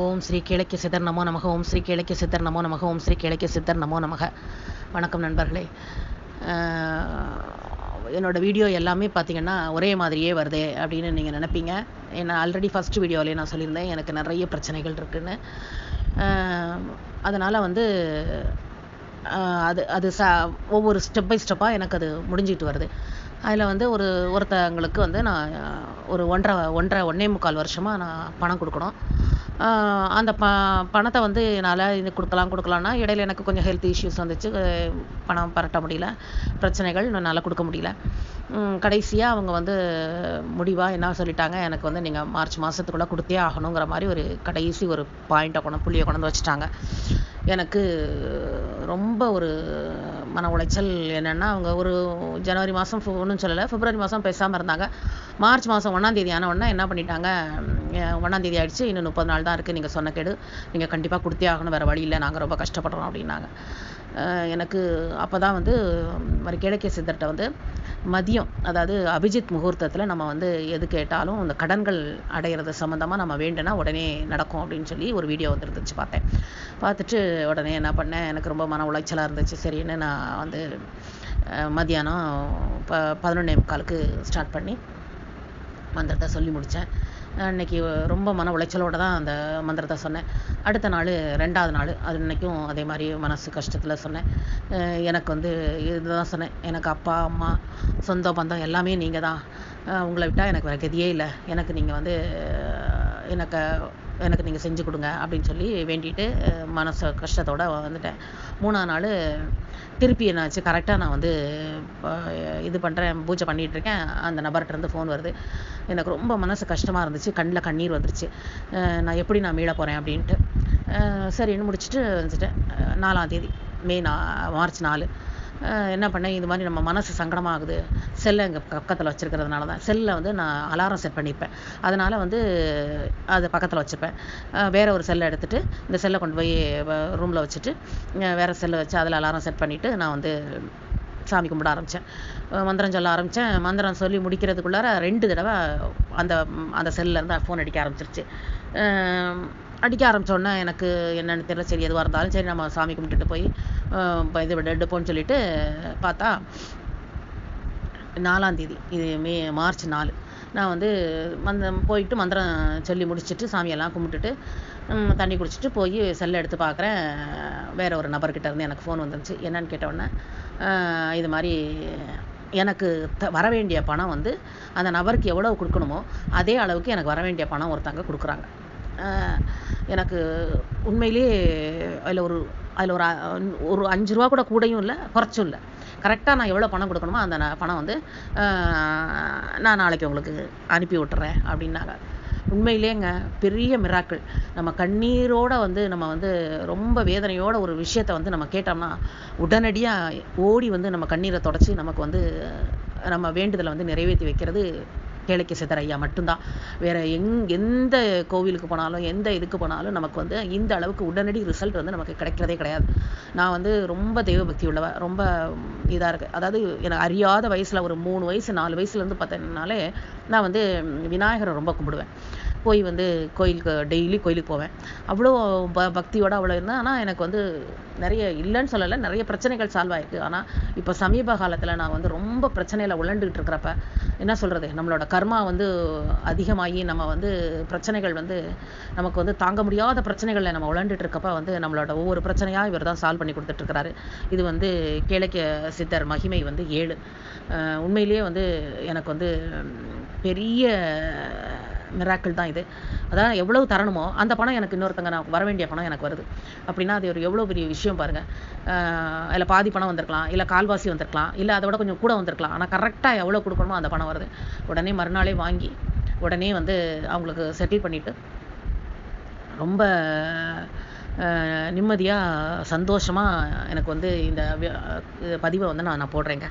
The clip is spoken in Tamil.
ஓம் ஸ்ரீ கிழக்கிய சித்தர் நமோ நமக. ஓம் ஸ்ரீ கிழக்கிய சித்தர் நமோ நமக. ஓம் ஸ்ரீ கிழக்கிய சித்தர் நமோ நமக. வணக்கம் நண்பர்களே. என்னோட வீடியோ எல்லாமே பார்த்தீங்கன்னா ஒரே மாதிரியே வருதே அப்படின்னு நீங்கள் நினைப்பீங்க. ஏன்னா ஆல்ரெடி ஃபஸ்ட் வீடியோவிலே நான் சொல்லியிருந்தேன். எனக்கு நிறைய பிரச்சனைகள் இருக்குன்னு. அதனால் வந்து அது அது ச ஒவ்வொரு ஸ்டெப் பை ஸ்டெப்பாக எனக்கு அது முடிஞ்சிட்டு வருது. அதில் வந்து ஒரு ஒருத்தவங்களுக்கு வந்து நான் ஒரு ஒன்றரை ஒன்றரை ஒன்றே முக்கால் வருஷமாக நான் பணம் கொடுக்கணும். அந்த ப பணத்தை வந்து என்னால் இது கொடுக்கலாம் கொடுக்கலான்னா இடையில எனக்கு கொஞ்சம் ஹெல்த் இஷ்யூஸ் வந்துச்சு. பணம் பரட்ட முடியல. பிரச்சனைகள் என்னால் கொடுக்க முடியல. கடைசியாக அவங்க வந்து முடிவாக என்ன சொல்லிட்டாங்க எனக்கு வந்து நீங்கள் மார்ச் மாதத்துக்குள்ளே கொடுத்தே ஆகணுங்கிற மாதிரி ஒரு கடைசி ஒரு பாயிண்ட்டை கொண்டு புள்ளியை கொண்டு வந்து வச்சுட்டாங்க. எனக்கு ரொம்ப ஒரு மன உளைச்சல் என்னென்னா அவங்க ஒரு ஜனவரி மாதம் ஒன்றும் சொல்லலை பிப்ரவரி மாதம் பேசாமல் இருந்தாங்க. மார்ச் மாதம் ஒன்றாந்தேதி ஆன உடனே என்ன பண்ணிட்டாங்க? ஒன்றாந்தேதி ஆயிடுச்சு இன்னும் முப்பது நாள் தான் இருக்குது நீங்கள் சொன்ன கேடு நீங்கள் கண்டிப்பாக கொடுத்தே ஆகணும் வேறு வழி இல்லை நாங்கள் ரொம்ப கஷ்டப்படுறோம் அப்படின்னாங்க. எனக்கு அப்போ தான் வந்து மாதிரி கிழக்கிய சித்தர்கிட்ட வந்து மதியம் அதாவது அபிஜித் முகூர்த்தத்தில் நம்ம வந்து எது கேட்டாலும் இந்த கடன்கள் அடையிறது சம்மந்தமாக நம்ம வேண்டுனா உடனே நடக்கும் அப்படின்னு சொல்லி ஒரு வீடியோ வந்துருந்துச்சு பார்த்தேன். பார்த்துட்டு உடனே என்ன பண்ணேன்? எனக்கு ரொம்ப மன உளைச்சலாக இருந்துச்சு. சரின்னு நான் வந்து மதியானம் ப பதினொன்னே முக்காலுக்கு ஸ்டார்ட் பண்ணி மந்திரத்தை சொல்லி முடித்தேன் அன்னைக்கு ரொம்ப மன உளைச்சலோடு தான் அந்த மந்திரத்தை சொன்னேன். அடுத்த நாள் ரெண்டாவது நாள் அது இன்றைக்கும் அதே மாதிரி மனசு கஷ்டத்தில் சொன்னேன். எனக்கு வந்து இதுதான் சொன்னேன். எனக்கு அப்பா அம்மா சொந்த பந்தம் எல்லாமே நீங்கள் தான் உங்களை விட்டால் எனக்கு வேறு கதியே இல்லை. எனக்கு நீங்கள் வந்து எனக்கு எனக்கு நீங்கள் செஞ்சு கொடுங்க அப்படின்னு சொல்லி வேண்டிட்டு மனசு கஷ்டத்தோடு வந்துட்டேன். மூணாம் நாள் திருப்பி என்னாச்சு கரெக்டாக நான் வந்து இது பண்ணுறேன் பூஜை பண்ணிகிட்ருக்கேன் அந்த நபர்கிட்டருந்து ஃபோன் வருது. எனக்கு ரொம்ப மனசு கஷ்டமாக இருந்துச்சு. கண்ணில் கண்ணீர் வந்துருச்சு. நான் எப்படி நான் மீள போகிறேன் அப்படின்ட்டு. சரின்னு முடிச்சுட்டு வந்துட்டேன். நாலாம் தேதி மே நா மார்ச் நாலு. என்ன பண்ணேன்? இது மாதிரி நம்ம மனசு சங்கடமாகுது. செல்லை எங்கள் பக்கத்தில் வச்சுருக்கிறதுனால தான் செல்லில் வந்து நான் அலாரம் செட் பண்ணிப்பேன். அதனால் வந்து அதை பக்கத்தில் வச்சுப்பேன். வேறு ஒரு செல்லை எடுத்துகிட்டு இந்த செல்லை கொண்டு போய் ரூமில் வச்சுட்டு வேறு செல்லை வச்சு அதில் அலாரம் செட் பண்ணிவிட்டு நான் வந்து சாமி கும்பிட ஆரம்பித்தேன் மந்திரம் சொல்ல ஆரம்பித்தேன் மந்திரம் சொல்லி முடிக்கிறதுக்குள்ளார ரெண்டு தடவை அந்த அந்த செல்லேருந்து ஃபோன் அடிக்க ஆரம்பிச்சிருச்சு. அடிக்க ஆரம்பித்தோன்னே எனக்கு என்னென்னு தெரியல. சரி எதுவாக இருந்தாலும் சரி நம்ம சாமி கும்பிட்டுட்டு போய் இது எடுப்போம்னு சொல்லிட்டு பார்த்தா நாலாந்தேதி இது மே மார்ச் நாலு. நான் வந்து மந்த போயிட்டு மந்திரம் சொல்லி முடிச்சுட்டு சாமியெல்லாம் கும்பிட்டுட்டு தண்ணி குடிச்சிட்டு போய் செல்லை எடுத்து பார்க்குறேன். வேற ஒரு நபர்கிட்ட இருந்து எனக்கு ஃபோன் வந்துருச்சு. என்னன்னு கேட்டோடனே இது மாதிரி எனக்கு த வர வேண்டிய பணம் வந்து அந்த நபருக்கு எவ்வளோ கொடுக்கணுமோ அதே அளவுக்கு எனக்கு வர வேண்டிய பணம் ஒருத்தங்க கொடுக்குறாங்க. எனக்கு உண்மையிலேயே அதில் ஒரு அதில் ஒரு ஒரு அஞ்சு ரூபா கூட கூடையும் இல்லை குறைச்சும் இல்லை. கரெக்டாக நான் எவ்வளோ பணம் கொடுக்கணுமோ அந்த பணம் வந்து நான் நாளைக்கு உங்களுக்கு அனுப்பி விட்டுறேன் அப்படின்னாங்க. உண்மையிலேங்க பெரிய மிராக்கள் நம்ம கண்ணீரோட வந்து நம்ம வந்து ரொம்ப வேதனையோட ஒரு விஷயத்தை வந்து நம்ம கேட்டோம்னா உடனடியாக ஓடி வந்து நம்ம கண்ணீரை தொடச்சி நமக்கு வந்து நம்ம வேண்டுதலை வந்து நிறைவேற்றி வைக்கிறது கேளிக்கை சித்தர் ஐயா மட்டும்தான். வேற எங் எந்த கோவிலுக்கு போனாலும் எந்த இதுக்கு போனாலும் நமக்கு வந்து இந்த அளவுக்கு உடனடி ரிசல்ட் வந்து நமக்கு கிடைக்கிறதே கிடையாது. நான் வந்து ரொம்ப தெய்வபக்தி உள்ளவ ரொம்ப இதாக இருக்கு. அதாவது எனக்கு அறியாத வயசில் ஒரு மூணு வயசு நாலு வயசுலேருந்து பார்த்தேன்னாலே நான் வந்து விநாயகரை ரொம்ப கும்பிடுவேன். போய் வந்து கோயிலுக்கு டெய்லி கோயிலுக்கு போவேன். அவ்வளோ ப பக்தியோடு அவ்வளோ இருந்தேன். ஆனால் எனக்கு வந்து நிறைய இல்லைன்னு சொல்லலை நிறைய பிரச்சனைகள் சால்வ் ஆயிருக்கு. ஆனால் இப்போ சமீப காலத்தில் நான் வந்து ரொம்ப பிரச்சனையில் உழண்டுகிட்டு இருக்கிறப்ப என்ன சொல்கிறது நம்மளோட கர்மா வந்து அதிகமாகி நம்ம வந்து பிரச்சனைகள் வந்து நமக்கு வந்து தாங்க முடியாத பிரச்சனைகளில் நம்ம உழண்டுட்டு இருக்கப்ப வந்து நம்மளோட ஒவ்வொரு பிரச்சனையாக இவர் தான் சால்வ் பண்ணி கொடுத்துட்ருக்கிறாரு இது வந்து கேளக்கிய சித்தர் மகிமை வந்து ஏழு. உண்மையிலேயே வந்து எனக்கு வந்து பெரிய மிராக்கிள் தான் இது. அதான் எவ்வளவு தரணுமோ அந்த பணம் எனக்கு இன்னொருத்தங்க நான் வர வேண்டிய பணம் எனக்கு வருது. அப்படின்னா அது ஒரு எவ்வளோ பெரிய விஷயம் பாருங்கள் அதில் பாதி பணம் வந்திருக்கலாம் இல்லை கால்வாசி வந்திருக்கலாம் இல்லை அதை விட கொஞ்சம் கூட வந்திருக்கலாம். ஆனால் கரெக்டாக எவ்வளோ கொடுக்கணுமோ அந்த பணம் வருது. உடனே மறுநாளே வாங்கி உடனே வந்து அவங்களுக்கு செட்டில் பண்ணிவிட்டு ரொம்ப நிம்மதியாக சந்தோஷமாக எனக்கு வந்து இந்த பதிவை வந்து நான் நான் போடுறேங்க.